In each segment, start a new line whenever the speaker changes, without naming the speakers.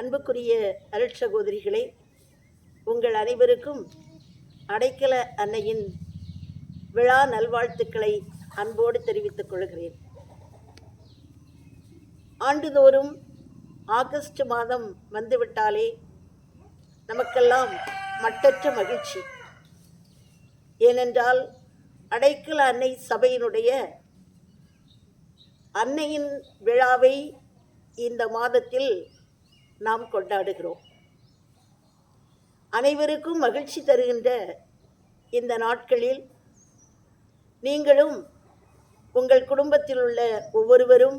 அன்புக்குரிய அருட்சகோதரிகளே உங்கள் அனைவருக்கும் அடைக்கல அன்னையின் விழா நல்வாழ்த்துக்களை அன்போடு தெரிவித்துக் கொள்கிறேன். ஆண்டுதோறும் ஆகஸ்ட் மாதம் வந்துவிட்டாலே நமக்கெல்லாம் மட்டற்ற மகிழ்ச்சி. ஏனென்றால் அடைக்கல அன்னை சபையினுடைய அன்னையின் விழாவை இந்த மாதத்தில் நாம் கொண்டாடுகிறோம். அனைவருக்கும் மகிழ்ச்சி தருகின்ற இந்த நாட்களில் நீங்களும் உங்கள் குடும்பத்தில் உள்ள ஒவ்வொருவரும்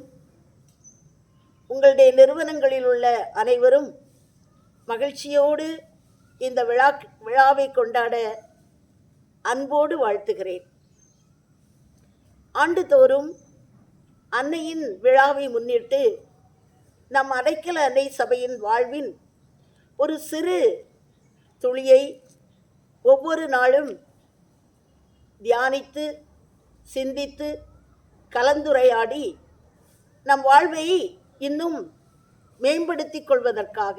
உங்களுடைய நிறுவனங்களில் உள்ள அனைவரும் மகிழ்ச்சியோடு இந்த விழா விழாவை கொண்டாட அன்போடு வாழ்த்துகிறேன். ஆண்டுதோறும் அன்னையின் விழாவை முன்னிட்டு நம் அடைக்கல அன்னை சபையின் வாழ்வின் ஒரு சிறு துளியை ஒவ்வொரு நாளும் தியானித்து சிந்தித்து கலந்துரையாடி நம் வாழ்வை இன்னும் மேம்படுத்திக் கொள்வதற்காக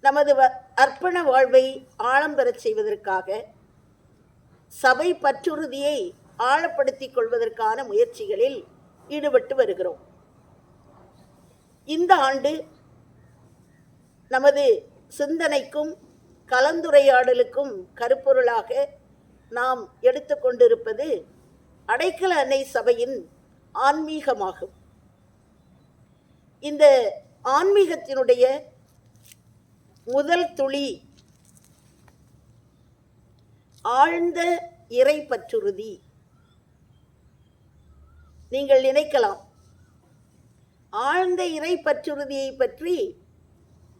நமது வ- அர்ப்பண வாழ்வை ஆழம் பெறச் செய்வதற்காக சபை பற்றுறுதியை ஆழப்படுத்திக் கொள்வதற்கான முயற்சிகளில் ஈடுபட்டு வருகிறோம். இந்த ஆண்டு நமது சிந்தனைக்கும் கலந்துரையாடலுக்கும் கருப்பொருளாக நாம் எடுத்துக்கொண்டிருப்பது அடைக்கல அன்னை சபையின் ஆன்மீகமாகும். இந்த ஆன்மீகத்தினுடைய முதல் துளி ஆழ்ந்த இறை பற்றுறுதி நீங்கள் நினைக்கலாம் ஆழ்ந்த இறை பற்றுறுதியை பற்றி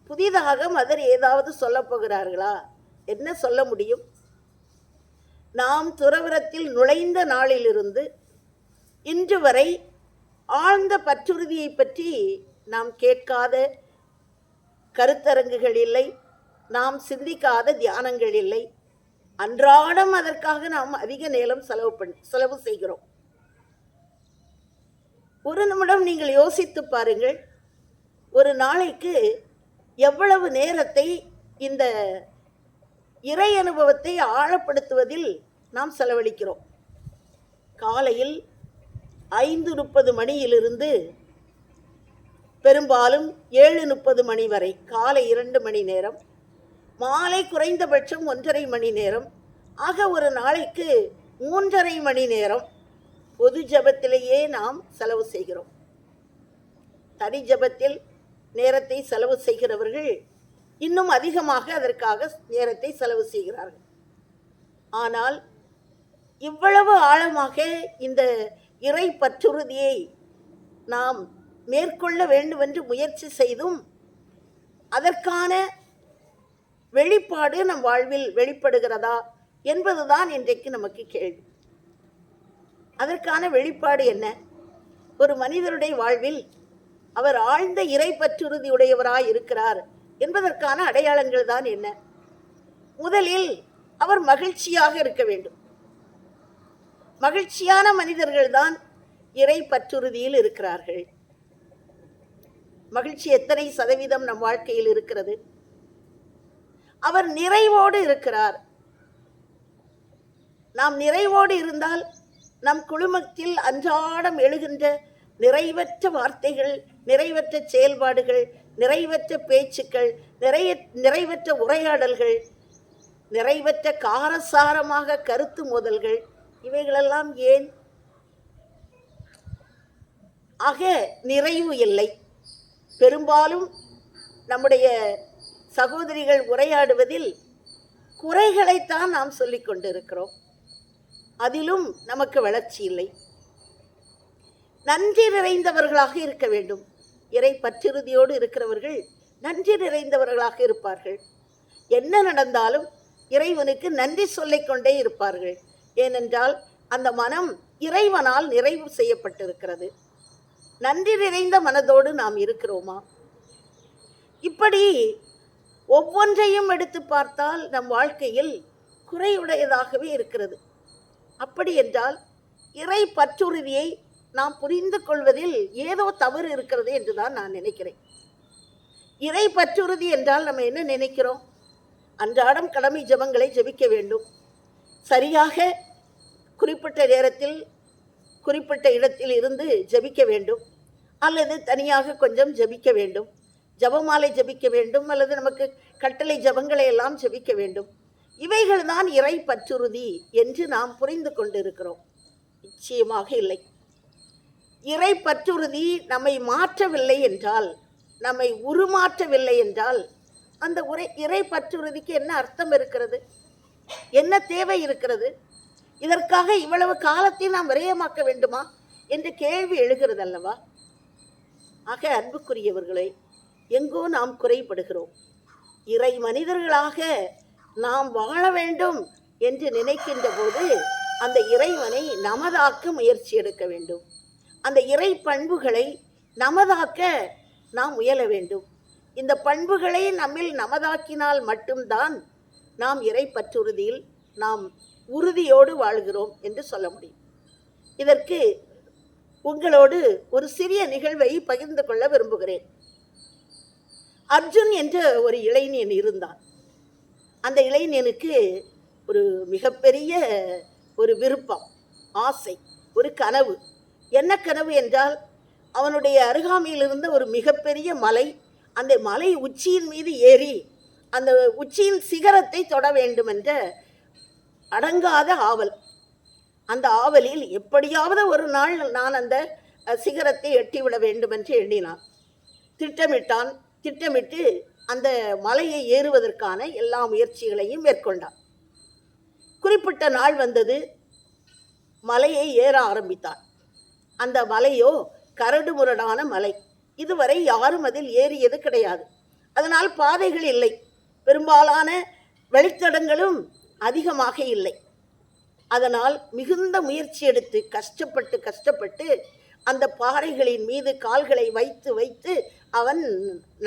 புதிதாக மதர் ஏதாவது சொல்லப் போகிறார்களா? என்ன சொல்ல முடியும்? நாம் துறவரத்தில் நுழைந்த நாளிலிருந்து இன்று வரை ஆழ்ந்த பற்றுறுதியை பற்றி நாம் கேட்காத கருத்தரங்குகள் இல்லை நாம் சிந்திக்காத தியானங்கள் இல்லை. அன்றாடம் அதற்காக நாம் அதிக நேரம் செலவு பண் செலவு செய்கிறோம். ஒரு நிமிடம் நீங்கள் யோசித்து பாருங்கள். ஒரு நாளைக்கு எவ்வளவு நேரத்தை இந்த இறை அனுபவத்தை ஆழப்படுத்துவதில் நாம் செலவழிக்கிறோம். காலையில் ஐந்து முப்பது மணியிலிருந்து பெரும்பாலும் ஏழு முப்பது மணி வரை காலை இரண்டு மணி நேரம் மாலை குறைந்தபட்சம் ஒன்றரை மணி நேரம் ஆக ஒரு நாளைக்கு மூன்றரை மணி நேரம் பொது ஜபத்திலேயே நாம் செலவு செய்கிறோம். தனி ஜபத்தில் நேரத்தை செலவு செய்கிறவர்கள் இன்னும் அதிகமாக அதற்காக நேரத்தை செலவு செய்கிறார்கள். ஆனால் இவ்வளவு ஆழமாக இந்த இறை பற்றுறுதியை நாம் மேற்கொள்ள வேண்டுமென்று முயற்சி செய்தும் அதற்கான வெளிப்பாடு நம் வாழ்வில் வெளிப்படுகிறதா என்பதுதான் இன்றைக்கு நமக்கு கேள்வி. அதற்கான வெளிப்பாடு என்ன? ஒரு மனிதருடைய வாழ்வில் அவர் ஆழ்ந்த இறை பற்றுறுதி உடையவராய் இருக்கிறார் என்பதற்கான அடையாளங்கள் தான் என்ன? முதலில் அவர் மகிழ்ச்சியாக இருக்க வேண்டும். மகிழ்ச்சியான மனிதர்கள்தான் இறை பற்றுறுதியில் இருக்கிறார்கள். மகிழ்ச்சி எத்தனை சதவீதம் நம் வாழ்க்கையில் இருக்கிறது? அவர் நிறைவோடு இருக்கிறார். நாம் நிறைவோடு இருந்தால் நம் குழுமத்தில் அன்றாடம் எழுகின்ற நிறைவற்ற வார்த்தைகள் நிறைவற்ற செயல்பாடுகள் நிறைவற்ற பேச்சுக்கள் நிறைய நிறைவற்ற உரையாடல்கள் நிறைவற்ற காரசாரமாக கருத்து மோதல்கள் இவைகளெல்லாம் ஏன்? ஆக நிறைவு இல்லை. பெரும்பாலும் நம்முடைய சகோதரிகள் உரையாடுவதில் குறைகளைத்தான் நாம் சொல்லிக் கொண்டிருக்கிறோம். அதிலும் நமக்கு வளர்ச்சி இல்லை. நன்றி நிறைந்தவர்களாக இருக்க வேண்டும். இறை பற்றுறுதியோடு இருக்கிறவர்கள் நன்றி நிறைந்தவர்களாக இருப்பார்கள். என்ன நடந்தாலும் இறைவனுக்கு நன்றி சொல்லிக் கொண்டே இருப்பார்கள். ஏனென்றால் அந்த மனம் இறைவனால் நிறைவு செய்யப்பட்டிருக்கிறது. நன்றி நிறைந்த மனதோடு நாம் இருக்கிறோமா? இப்படி ஒவ்வொன்றையும் எடுத்து பார்த்தால் நம் வாழ்க்கையில் குறையுடையதாகவே இருக்கிறது. அப்படி என்றால் இறை பற்றுறுதியை நாம் புரிந்து கொள்வதில் ஏதோ தவறு இருக்கிறது என்று தான் நான் நினைக்கிறேன். இறை பற்றுறுதி என்றால் நம்ம என்ன நினைக்கிறோம்? அன்றாடம் கடமை ஜெபங்களை ஜெபிக்க வேண்டும். சரியாக குறிப்பிட்ட நேரத்தில் குறிப்பிட்ட இடத்தில் இருந்து ஜெபிக்க வேண்டும். அல்லது தனியாக கொஞ்சம் ஜெபிக்க வேண்டும். ஜெபமாலை ஜெபிக்க வேண்டும். அல்லது நமக்கு கட்டளை ஜெபங்களை எல்லாம் ஜெபிக்க வேண்டும். இவைகள் தான் இறை பற்றுறுதி என்று நாம் புரிந்து கொண்டிருக்கிறோம். நிச்சயமாக இல்லை. இறை பற்றுறுதி நம்மை மாற்றவில்லை என்றால் நம்மை உருமாற்றவில்லை என்றால் அந்த உரை இறை பற்றுறுதிக்கு என்ன அர்த்தம் இருக்கிறது? என்ன தேவை இருக்கிறது? இதற்காக இவ்வளவு காலத்தை நாம் விரயமாக்க வேண்டுமா? என்று கேள்வி எழுகிறது அல்லவா ஆக அன்புக்குரியவர்களை எங்கோ நாம் குறைபடுகிறோம். இறை மனிதர்களாக நாம் வாழ வேண்டும் என்று நினைக்கின்ற போது அந்த இறைவனை நமதாக்க முயற்சி எடுக்க வேண்டும். அந்த இறை பண்புகளை நமதாக்க நாம் முயல வேண்டும். இந்த பண்புகளை நம்மில் நமதாக்கினால் மட்டும்தான் நாம் இறை பற்றுறுதியில் நாம் உறுதியோடு வாழ்கிறோம் என்று சொல்ல முடியும். இதற்கு உங்களோடு ஒரு சிறிய நிகழ்வை பகிர்ந்து கொள்ள விரும்புகிறேன். அர்ஜுன் என்ற ஒரு இளைஞன் இருந்தான். அந்த இளைஞனுக்கு ஒரு மிகப்பெரிய ஒரு விருப்பம் ஆசை ஒரு கனவு. என்ன கனவு என்றால் அவனுடைய அருகாமையில் இருந்த ஒரு மிகப்பெரிய மலை அந்த மலை உச்சியின் மீது ஏறி அந்த உச்சியின் சிகரத்தை தொட வேண்டும் என்ற அடங்காத ஆவல். அந்த ஆவலில் எப்படியாவது ஒரு நாள் நான் அந்த சிகரத்தை எட்டிவிட வேண்டும் என்று எண்ணினான். திட்டமிட்டான். திட்டமிட்டு அந்த மலையை ஏறுவதற்கான எல்லா முயற்சிகளையும் மேற்கொண்டான் குறிப்பிட்ட நாள் வந்தது மலையை ஏற ஆரம்பித்தான் அந்த மலையோ கரடு முரடான மலை. இதுவரை யாரும் அதில் ஏறியது கிடையாது. அதனால் பாதைகள் இல்லை. பெரும்பாலான வழித்தடங்களும் அதிகமாக இல்லை. அதனால் மிகுந்த முயற்சி எடுத்து கஷ்டப்பட்டு கஷ்டப்பட்டு அந்த பாறைகளின் மீது கால்களை வைத்து வைத்து அவன்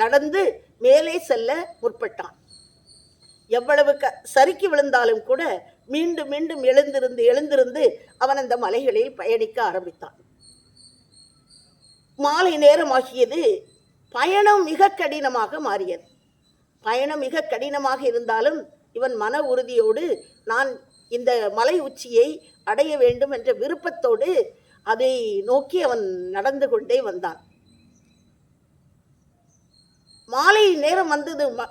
நடந்து மேலே செல்ல முற்பட்டான். எவ்வளவு க சறுக்கி விழுந்தாலும் கூட மீண்டும் மீண்டும் எழுந்திருந்து எழுந்திருந்து அவன் அந்த மலைகளில் பயணிக்க ஆரம்பித்தான். மாலை நேரமாகியது பயணம் மிக கடினமாக மாறியது. பயணம் மிக கடினமாக இருந்தாலும் இவன் மன உறுதியோடு நான் இந்த மலை உச்சியை அடைய வேண்டும் என்ற விருப்பத்தோடு அதை நோக்கி அவன் நடந்து கொண்டே வந்தான். மாலை நேரம் வந்தது ம-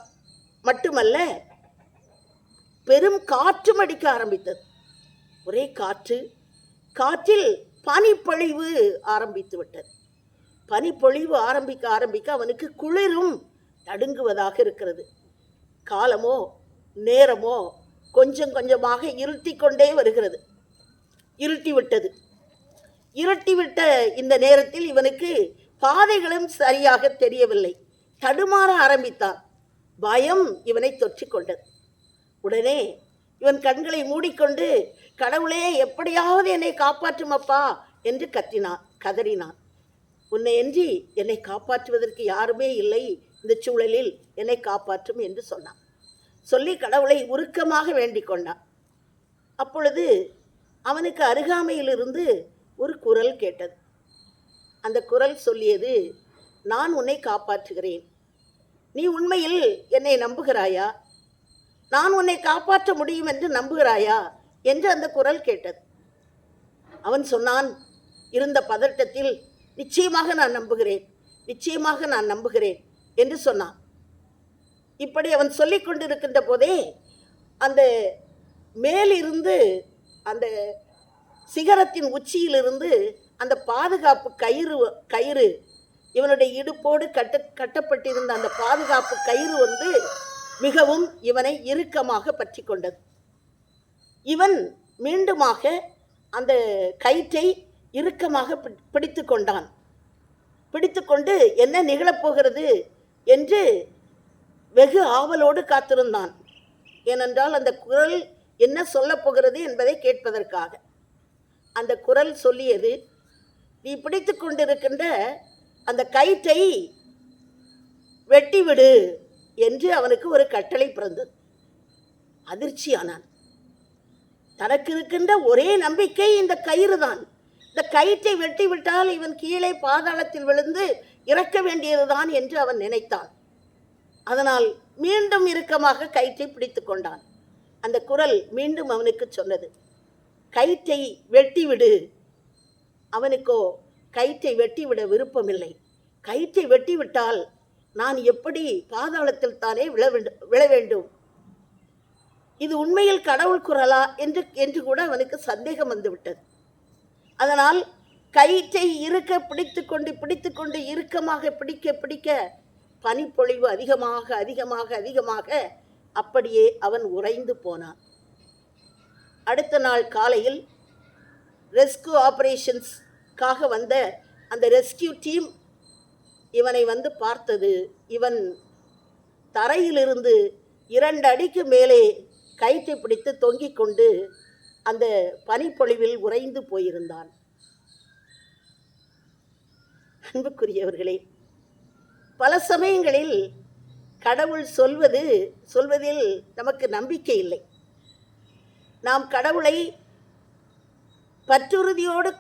மட்டுமல்ல பெரும் காற்றும் அடிக்க ஆரம்பித்தது. ஒரே காற்று காற்றில் பனிப்பொழிவு ஆரம்பித்து விட்டது. பனிப்பொழிவு ஆரம்பிக்க ஆரம்பிக்க அவனுக்கு குளிரும் நடுங்குவதாக இருக்கிறது. காலமோ நேரமோ கொஞ்சம் கொஞ்சமாக இருட்டி கொண்டே வருகிறது. இருட்டி விட்டது. இருட்டி விட்ட இந்த நேரத்தில் இவனுக்கு பாதைகளும் சரியாக தெரியவில்லை. தடுமாற ஆரம்பித்தான். பயம் இவனை தொற்றிக் கொண்டது உடனே இவன் கண்களை மூடிக்கொண்டு கடவுளே எப்படியாவது என்னை காப்பாற்றும் அப்பா என்று கத்தினான் கதறினான். உன்னை என்றி என்னை காப்பாற்றுவதற்கு யாருமே இல்லை. இந்த சூழலில் என்னை காப்பாற்றும் என்று சொன்னான். சொல்லி கடவுளை உருக்கமாக வேண்டிக் கொண்டான். அப்பொழுது அவனுக்கு அருகாமையிலிருந்து ஒரு குரல் கேட்டது. அந்த குரல் சொல்லியது நான் உன்னை காப்பாற்றுகிறேன். நீ உண்மையில் என்னை நம்புகிறாயா? நான் உன்னை காப்பாற்ற முடியும் என்று நம்புகிறாயா? என்று அந்த குரல் கேட்டது. அவன் சொன்னான் இருந்த பதட்டத்தில் நிச்சயமாக நான் நம்புகிறேன் நிச்சயமாக நான் நம்புகிறேன் என்று சொன்னான். இப்படி அவன் சொல்லிக் கொண்டிருக்கின்ற போதே அந்த மேலிருந்து அந்த சிகரத்தின் உச்சியிலிருந்து அந்த பாதுகாப்பு கயிறு கயிறு இவனுடைய இடுப்போடு கட்ட கட்டப்பட்டிருந்த அந்த பாதுகாப்பு கயிறு வந்து மிகவும் இவனை இறுக்கமாக பற்றி கொண்டது. இவன் மீண்டுமாக அந்த கயிற்றை இறுக்கமாக பிடித்து கொண்டான். பிடித்துக்கொண்டு என்ன நிகழப்போகிறது என்று வெகு ஆவலோடு காத்திருந்தான். ஏனென்றால் அந்த குரல் என்ன சொல்லப் போகிறது என்பதை கேட்பதற்காக. அந்த குரல் சொல்லியது நீ பிடித்து கொண்டிருக்கின்ற அந்த கயிற்றை வெட்டிவிடு என்று அவனுக்கு ஒரு கட்டளை பிறந்தது. அதிர்ச்சியானான். தனக்கு இருக்கின்ற ஒரே நம்பிக்கை இந்த கயிறு தான் இந்த கயிற்றை வெட்டிவிட்டால் இவன் கீழே பாதாளத்தில் விழுந்து இறக்க வேண்டியதுதான் என்று அவன் நினைத்தான். அதனால் மீண்டும் இறுக்கமாக கயிற்றை பிடித்து கொண்டான். அந்த குரல் மீண்டும் அவனுக்கு சொன்னது. கயிற்றை வெட்டிவிடு. அவனுக்கோ கயிற்றை வெட்டிவிட விருப்பமில்லை. கயிற்றை வெட்டிவிட்டால் நான் எப்படி பாதாளத்தில் தானே விழ வேண்டும் விழ வேண்டும்? இது உண்மையில் கடவுள் குரலா என்று என்று கூட அவனுக்கு சந்தேகம் வந்துவிட்டது. அதனால் கயிற்றை இருக்க பிடித்து கொண்டு பிடித்து கொண்டு இறுக்கமாக பிடிக்க பிடிக்க பனிப்பொழிவு அதிகமாக அதிகமாக அதிகமாக அப்படியே அவன் உறைந்து போனான். அடுத்த நாள் காலையில் ரெஸ்கியூ காக வந்த அந்த ரெஸ்கியூ டீம் இவனை வந்து பார்த்தது. இவன் தரையிலிருந்து இரண்டு அடிக்கு மேலே கயிற்றை பிடித்து தொங்கிக் கொண்டு அந்த பனிப்பொழிவில் உறைந்து போயிருந்தான். அன்புக்குரியவர்களே பல சமயங்களில் கடவுள் சொல்வது சொல்வதில் நமக்கு நம்பிக்கை இல்லை. நாம் கடவுளை பற்றுறுதியோடு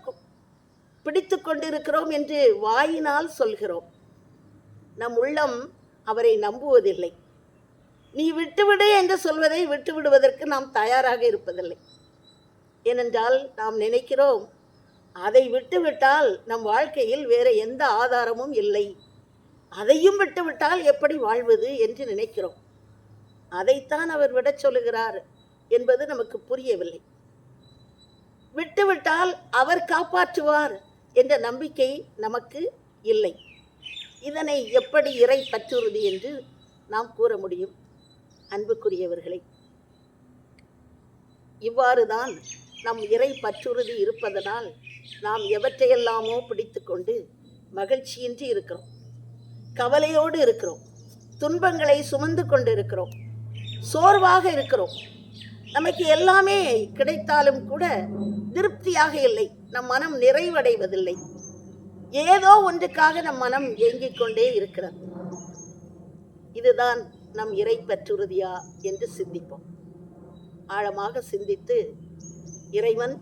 பிடித்து கொண்டிருக்கிறோம் என்று வாயினால் சொல்கிறோம். நம் உள்ளம் அவரை நம்புவதில்லை. நீ விட்டுவிடு என்று சொல்வதை விட்டுவிடுவதற்கு நாம் தயாராக இருப்பதில்லை. ஏனென்றால் நாம் நினைக்கிறோம் அதை விட்டுவிட்டால் நம் வாழ்க்கையில் வேறு எந்த ஆதாரமும் இல்லை. அதையும் விட்டுவிட்டால் எப்படி வாழ்வது என்று நினைக்கிறோம். அதைத்தான் அவர் விடச் சொல்லுகிறார் என்பது நமக்கு புரியவில்லை. விட்டுவிட்டால் அவர் காப்பாற்றுவார். என்ற நம்பிக்கை நமக்கு இல்லை. இதனை எப்படி இறை பற்றுறுதி என்று நாம் கூற முடியும்? அன்புக்குரியவர்களே இவ்வாறுதான் நம் இறை பற்றுறுதி இருப்பதனால் நாம் எவற்றையெல்லாமோ பிடித்துக்கொண்டு மகிழ்ச்சியின்றி இருக்கிறோம். கவலையோடு இருக்கிறோம். துன்பங்களை சுமந்து கொண்டு இருக்கிறோம் சோர்வாக இருக்கிறோம். நமக்கு எல்லாமே கிடைத்தாலும் கூட திருப்தியாக இல்லை. நம் மனம் நிறைவடைவதில்லை. ஏதோ ஒன்றுக்காக நம் மனம் ஏங்கிக் கொண்டே இருக்கிறது. இதுதான் நம் இறை பற்றுறுதியா என்று சிந்திப்போம். ஆழமாக சிந்தித்து இறைவன்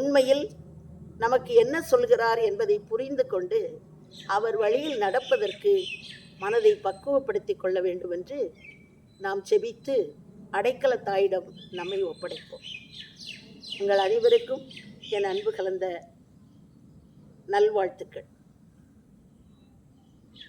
உண்மையில் நமக்கு என்ன சொல்கிறார் என்பதை புரிந்து கொண்டு அவர் வழியில் நடப்பதற்கு மனதை பக்குவப்படுத்திக் கொள்ள வேண்டும் என்று நாம் செபித்து அடைக்கல தாயிடம் நம்மை ஒப்படைப்போம். உங்கள் அனைவருக்கும் என் அன்பு கலந்த நல்வாழ்த்துக்கள்.